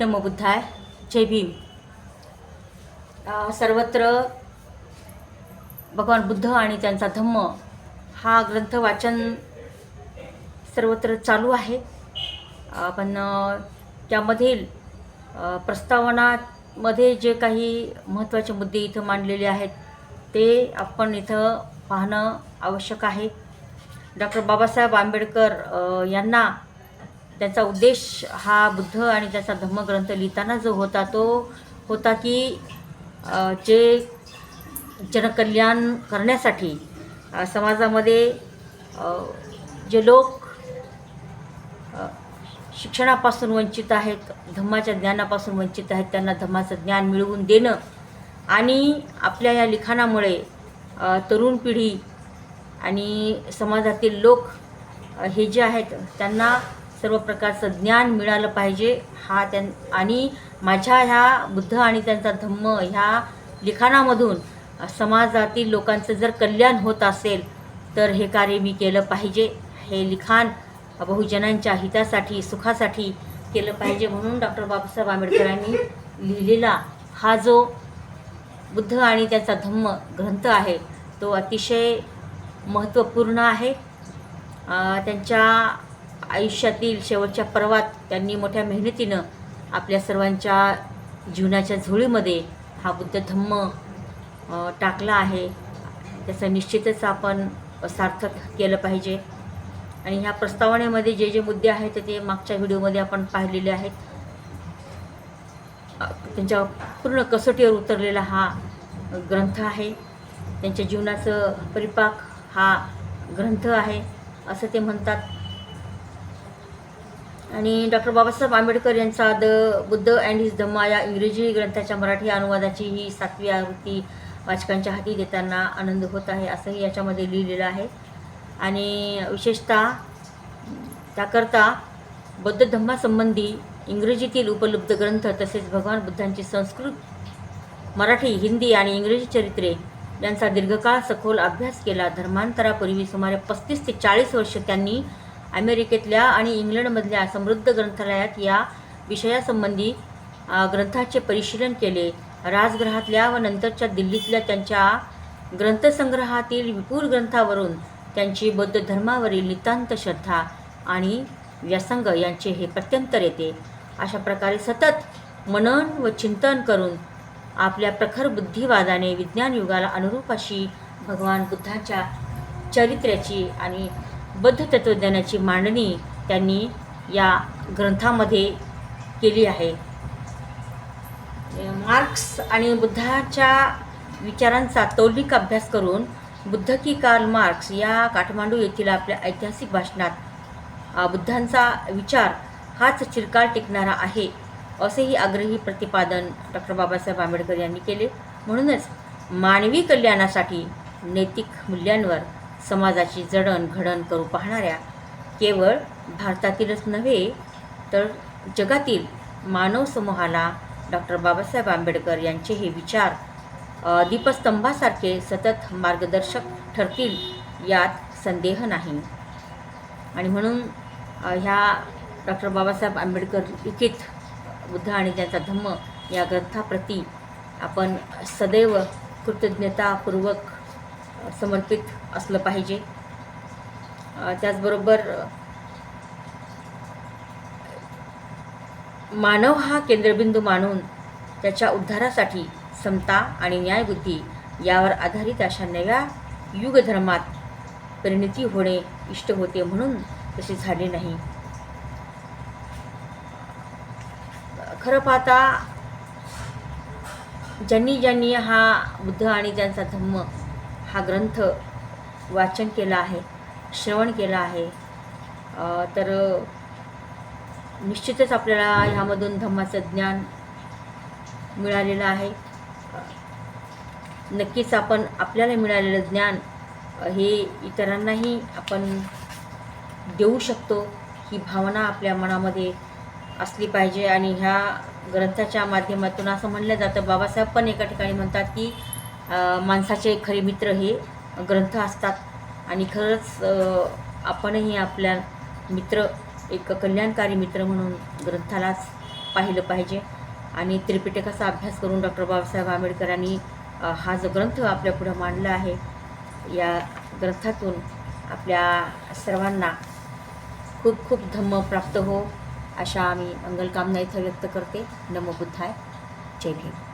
नमो बुद्धाय जय भीम. सर्वत्र भगवान बुद्ध आणि त्यांचा धम्म हा ग्रंथ वाचन सर्वत्र चालू आहे. पण त्यामधील प्रस्तावनामध्ये जे काही महत्त्वाचे मुद्दे इथं मांडलेले आहेत ते आपण इथं पाहणं आवश्यक आहे. डॉक्टर बाबासाहेब आंबेडकर यांना त्यांचा उद्देश हा बुद्ध आणि त्याचा धम्मग्रंथ लिहिताना जो होता तो होता की जे जनकल्याण करण्यासाठी समाजामध्ये जे लोक शिक्षणापासून वंचित आहेत धम्माच्या ज्ञानापासून वंचित आहेत त्यांना धम्माचं ज्ञान मिळवून देणं आणि आपल्या या लिखाणामुळे तरुण पिढी आणि समाजातील लोक हे जे आहेत त्यांना सर्व प्रकारचं ज्ञान मिळालं पाहिजे. हा त्यां आणि माझ्या ह्या बुद्ध आणि त्यांचा धम्म ह्या लिखाणामधून समाजातील लोकांचं जर कल्याण होत असेल तर हे कार्य मी केलं पाहिजे. हे लिखाण बहुजनांच्या हितासाठी सुखासाठी केलं पाहिजे म्हणून डॉक्टर बाबासाहेब आंबेडकरांनी लिहिलेला हा जो बुद्ध आणि त्याचा धम्म ग्रंथ आहे तो अतिशय महत्त्वपूर्ण आहे. त्यांच्या आयुष्यातील शेवटच्या पर्वात त्यांनी मोठ्या मेहनतीनं आपल्या सर्वांच्या जीवनाच्या झोळीमध्ये हा बुद्ध धम्म टाकला आहे. त्याचं निश्चितच आपण सार्थक केलं पाहिजे. आणि ह्या प्रस्तावनेमध्ये जे जे मुद्दे आहेत ते मागच्या व्हिडिओमध्ये आपण पाहिलेले आहेत. त्यांच्या पूर्ण कसोटीवर उतरलेला हा ग्रंथ आहे. त्यांच्या जीवनाचं परिपाक हा ग्रंथ आहे. असं ते म्हणतात. आणि डॉक्टर बाबासाहेब आंबेडकर यांचा the Buddha and his Dhamma या इंग्रजी ग्रंथाच्या मराठी अनुवादाची ही सातवी आवृत्ती वाचकांच्या हाती देताना आनंद होत आहे असंही याच्यामध्ये लिहिलेलं आहे. आणि विशेषतः त्याकरता बौद्ध धम्मासंबंधी इंग्रजीतील उपलब्ध ग्रंथ तसेच भगवान बुद्धांची संस्कृत मराठी हिंदी आणि इंग्रजी चरित्रे यांचा दीर्घकाळ सखोल अभ्यास केला. धर्मांतरापूर्वी सुमारे पस्तीस ते चाळीस वर्ष त्यांनी अमेरिकेतल्या आणि इंग्लंडमधल्या समृद्ध ग्रंथालयात या विषयासंबंधी ग्रंथाचे परिशीलन केले. राजगृहातल्या व नंतरच्या दिल्लीतल्या त्यांच्या ग्रंथसंग्रहातील विपुल ग्रंथावरून त्यांची बौद्ध धर्मावरील नितांत श्रद्धा आणि व्यासंग यांचे हे प्रत्यंतर येते. अशा प्रकारे सतत मनन व चिंतन करून आपल्या प्रखर बुद्धिवादाने विज्ञान युगाला अनुरूप अशी भगवान बुद्धाच्या चरित्र्याची आणि बद्ध तत्त्वज्ञानाची मांडणी त्यांनी या ग्रंथामध्ये केली आहे. मार्क्स आणि बुद्धाच्या विचारांचा तौलिक अभ्यास करून बुद्ध की कार्ल मार्क्स या काठमांडू येथील आपल्या ऐतिहासिक भाषणात बुद्धांचा विचार हाच चिरकाळ टिकणारा आहे असेही आग्रही प्रतिपादन डॉक्टर बाबासाहेब आंबेडकर यांनी केले. म्हणूनच मानवी कल्याणासाठी नैतिक मूल्यांवर समाजाची जडणघडण करू पाहणाऱ्या केवळ भारतातीलच नव्हे तर जगातील मानव समूहाला डॉक्टर बाबासाहेब आंबेडकर यांचे हे विचार दीपस्तंभासारखे सतत मार्गदर्शक ठरतील यात संदेह नाही. आणि म्हणून ह्या डॉक्टर बाबासाहेब आंबेडकर लिखित बुद्ध आणि त्यांचा धम्म या ग्रंथाप्रती आपण सदैव कृतज्ञतापूर्वक समर्पित असलं पाहिजे. त्याचबरोबर मानव हा केंद्रबिंदू मानून त्याच्या उद्धारासाठी समता आणि न्यायबुद्धी यावर आधारित अशा नव्या युगधर्मात परिणती होणे इष्ट होते म्हणून तसे झाले नाही. खरं पाहता ज्यांनी ज्यांनी हा बुद्ध आणि त्यांचा धम्म हा ग्रंथ वाचन केला आहे श्रवण केलं आहे. तर निश्चितच आपल्याला ह्यामधून धम्माचं ज्ञान मिळालेलं आहे. नक्कीच आपण आपल्याला मिळालेलं ज्ञान हे इतरांनाही आपण देऊ शकतो. ही भावना आपल्या मनामध्ये असली पाहिजे आणि ह्या ग्रंथाच्या माध्यमातून असं म्हणलं जातं. बाबासाहेब पण एका ठिकाणी म्हणतात की माणसाचे खरे मित्र हे ग्रंथ असतात. आणि खरंच आपणही आपल्या मित्र एक कल्याणकारी मित्र म्हणून ग्रंथालाच पाहिलं पाहिजे. आणि त्रिपिटकाचा अभ्यास करून डॉक्टर बाबासाहेब आंबेडकरांनी हा जो ग्रंथ आपल्या पुढं मांडला आहे या ग्रंथातून आपल्या सर्वांना खूप खूप धम्म प्राप्त हो अशा आम्ही मंगलकामना इथं व्यक्त करते. नमो बुद्धाय. जय भीम.